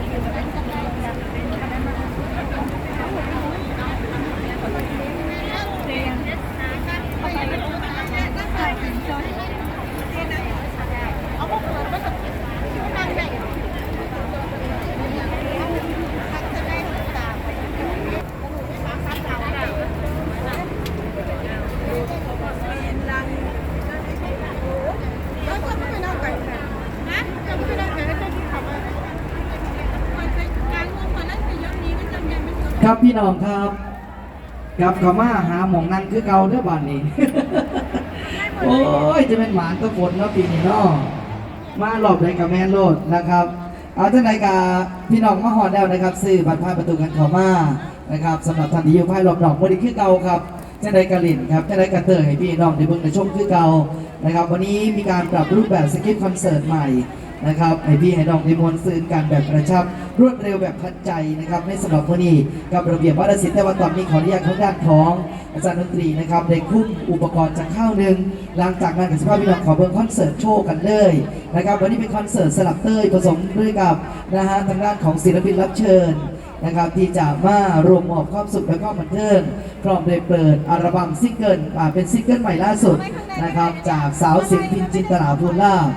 Thank you. พี่น้องครับกลับเขามาหาหมองนั่งคือเก่าเด้อบ้านนี้ โอ้ยจะเป็นหมานตะฝนเนาะปีนี้เนาะมาหลบในกับแม่นโลดนะครับ เอาท่านใดกาพี่น้องมาหอดแล้วนะครับ ซื้อบัตรผ่านประตูกันเขามานะครับสำหรับท่านที่อยู่ภายรอบนอกบริคือเก่าครับ ท่านใดกาลินครับท่านใดกาเตอร์ให้พี่น้องในเบื้องในชมคือเก่านะครับ วันนี้มีการปรับรูปแบบสกิปคอนเสิร์ตใหม่นะครับให้พี่ให้น้องในมวลซืนกันแบบกระชับ รวดเร็วแบบทันใจนะครับในสำหรับวันนี้กับระเบียบวัฒนศิลป์แต่ว่าตอนนี้ขออนุญาตทางด้านของอาจารย์ดนตรีนะครับได้คุ้มอุปกรณ์จากข้าวหนึ่งหลังจากนั้นกับสภาพพี่น้องขอเบิ่งคอนเสิร์ตโชว์กันเลยนะครับวันนี้เป็นคอนเสิร์ตสลับเต้ยผสมด้วยกับนะฮะทางด้านของศิลปินรับเชิญ นะครับ ที่จะมารวมมอบความสุขและก็บันเทิงพร้อมได้เปิดอัลบั้มซิงเกิลเป็นซิงเกิลใหม่ล่าสุดนะครับ จากสาวเสียงพินจินตลาภูลาภ